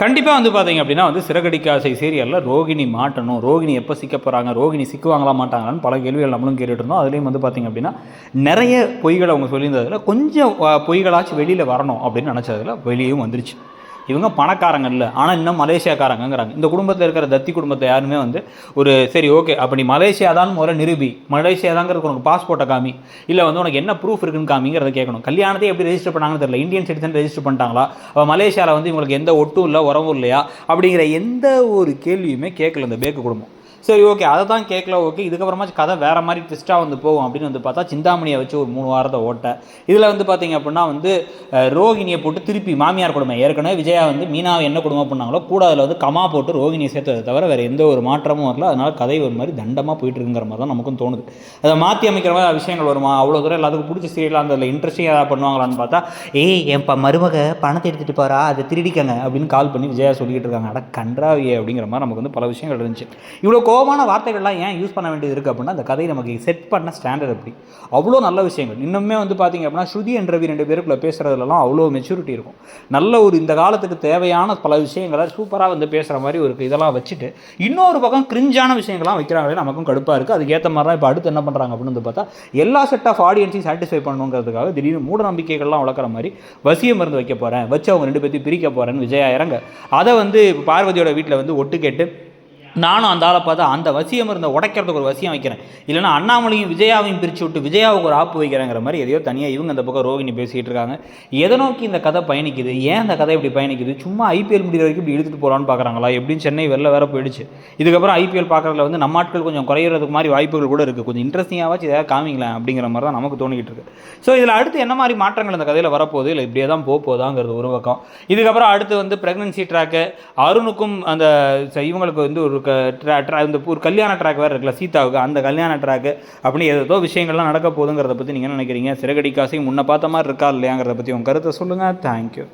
கண்டிப்பாக வந்து பார்த்தீங்க அப்படின்னா வந்து சிறகடிக்க ஆசை சீரியலில் ரோகிணி மாட்டணும். ரோகிணி எப்போ சிக்க போகிறாங்க ரோகிணி சிக்குவாங்களா மாட்டாங்களான்னு பல கேள்விகள் நம்மளும் கேட்டுட்டு இருந்தோம். அதுலேயும் வந்து பார்த்தீங்க அப்படின்னா நிறைய பொய்களை அவங்க சொல்லியிருந்ததில் கொஞ்சம் பொய்களாச்சும் வெளியில் வரணும் அப்படின்னு நினச்சதில் வெளியும் வந்துருச்சு. இவங்க பணக்காரங்க இல்லை. ஆனால் இன்னும் மலேசியாக்காரங்கிறாங்க இந்த குடும்பத்தில் இருக்கிற தத்தி குடும்பத்தை யாருமே வந்து ஒரு சரி ஓகே அப்போ நீ மலேசியா தான் முதல்ல நிரூபி. மலேசியா உனக்கு பாஸ்போர்ட்டை காமி. இல்லை வந்து உனக்கு என்ன ப்ரூஃப் இருக்குன்னு காமிங்கிறத கேட்கணும். கல்யாணத்தை எப்படி ரெஜிஸ்டர் பண்ணாங்கன்னு தெரியல. இந்தியன் சிட்டிசன் ரெஜிஸ்டர் பண்ணிட்டாங்களா? அப்போ மலேசியாவில் வந்து இவங்களுக்கு எந்த ஒட்டும் இல்லை உறவும் இல்லையா? அப்படிங்கிற எந்த ஒரு கேள்வியுமே கேட்கல இந்த பேக்கு குடும்பம். சரி ஓகே அதை தான் கேட்கல ஓகே இதுக்கப்புறமா கதை வேறு மாதிரி ட்விஸ்ட்டாக வந்து போகும் அப்படின்னு வந்து பார்த்தா சிந்தாமணியை வச்சு ஒரு மூணு வாரத்தை ஓட்ட. இதில் வந்து பார்த்தீங்க அப்படின்னா வந்து ரோகிணியை போட்டு திருப்பி மாமியார் கொடுமை. ஏற்கனவே விஜயா வந்து மீனாவை என்ன கொடுமை பண்ணாங்களோ கூட அதில் வந்து கமா போட்டு ரோகிணியை சேர்த்ததை தவிர வேறு எந்த ஒரு மாற்றமும் வரல. அதனால் கதை ஒரு மாதிரி தண்டமாக போயிட்டு இருக்குங்கிற மாதிரி தான் நமக்கும் தோணுது. அதை மாற்றி அமைக்கிற மாதிரி விஷயங்கள் வருமா? அவ்வளோ தூரம் எல்லாத்துக்கும் பிடிச்ச சீரியலாக அந்த இன்ட்ரெஸ்டிங் ஏதாவது பண்ணுவாங்களான்னு பார்த்தா ஏய் என் மருமக பணத்தை எடுத்துகிட்டு போகிறா அதை திருடிக்கங்க அப்படின்னு கால் பண்ணி விஜயா சொல்லிக்கிட்டு இருக்காங்க. அட கன்றாவியே அப்படிங்கிற மாதிரி நமக்கு வந்து பல விஷயங்கள் இருந்துச்சு. இவ்வளோ கோபமான வார்த்தைகள்லாம் ஏன் யூஸ் பண்ண வேண்டியது இருக்குது அப்படின்னா அந்த கதையை நமக்கு செட் பண்ண ஸ்டாண்டர்ட் அப்படி அவ்வளோ நல்ல விஷயங்கள். இன்னுமே வந்து பார்த்தீங்க அப்படின்னா ஸ்ருதி என் ரவி ரெண்டு பேருக்குள்ளே பேசுகிறதுலலாம் அவ்வளோ மெச்சூரிட்டி இருக்கும். நல்ல ஒரு இந்த காலத்துக்கு தேவையான பல விஷயங்களை சூப்பராக வந்து பேசுகிற மாதிரி ஒரு இதெல்லாம் வச்சுட்டு இன்னொரு பக்கம் கிரிஞ்சான விஷயங்கள்லாம் வைக்கிறாங்களே நமக்கும் கடுப்பாக இருக்குது அதுக்கேற்ற மாதிரி தான் இப்போ அடுத்து என்ன பண்ணுறாங்க அப்படின்னு வந்து பார்த்தா எல்லா செட் ஆஃப் ஆடியன்ஸையும் சாட்டிஸ்ஃபை பண்ணணுங்கிறதுக்காக திடீர்னு மூட நம்பிக்கைகள்லாம் வளர்க்குற மாதிரி வசிய மருந்து வைக்க போகிறேன் வச்சு அவங்க ரெண்டு பேர்த்தையும் பிரிக்க போகிறேன்னு விஜயா இறங்க. அதை வந்து பார்வதியோட வீட்டில் வந்து ஒட்டு கேட்டு நானும் அந்த ஆளை பார்த்தா அந்த வசியம் இருந்த உடைக்கிறதுக்கு ஒரு வசியம் வைக்கிறேன். இல்லைனா அண்ணாமலையும் விஜயாவையும் பிரித்து விட்டு விஜயாவுக்கு ஒரு ஆப்பு வைக்கிறேங்கிற மாதிரி எதையோ தனியாக இவங்க அந்த பக்கம் ரோகிணி பேசிகிட்டு இருக்காங்க. எதை நோக்கி இந்த கதை பயணிக்குது? ஏன் இந்த கதை இப்படி பயணிக்குது? சும்மா ஐபிஎல் முடிகிற வரைக்கும் இப்படி இழுத்துட்டு போகலான்னு பார்க்குறாங்களா எப்படின்னு சென்னை வெளில வேறு போயிடுச்சு. இதுக்கப்புறம் ஐபிஎல் பார்க்குறதுல வந்து நம்ம ஆட்கள் கொஞ்சம் குறையிறதுக்கு மாதிரி வாய்ப்புகள் கூட இருக்குது கொஞ்சம் இன்ட்ரெஸ்டிங்காகவாச்சு எதாவது காமிங்களேன் அப்படிங்கிற மாதிரி தான் நமக்கு தோணிக்கிட்டு இருக்குது ஸோ இதில் அடுத்து என்ன மாதிரி மாற்றங்கள் இந்த கதையில் வரப்போகுது? இல்லை இப்படியே தான் போக போதாங்கிறது ஒரு பக்கம். இதுக்கப்புறம் அடுத்து வந்து ப்ரெக்னன்சி ட்ராக்கு அருணுக்கும் அந்த இவங்களுக்கு வந்து ஒரு க- ட்ரா இந்த ஒரு கல்யாண ட்ராக் வேறு இருக்குல்ல சீதாவுக்கு அந்த கல்யாண ட்ராக்கு அப்படி ஏதோ விஷயங்கள்லாம் நடக்க போகுதுங்கிறத பற்றி நீங்கள் நினைக்கிறீங்க? சிறகடி காசையும் முன்ன பார்த்த மாதிரி இருக்கா இல்லையாங்கிறத பற்றி உங்கள் கருத்தை சொல்லுங்கள் தேங்க்யூ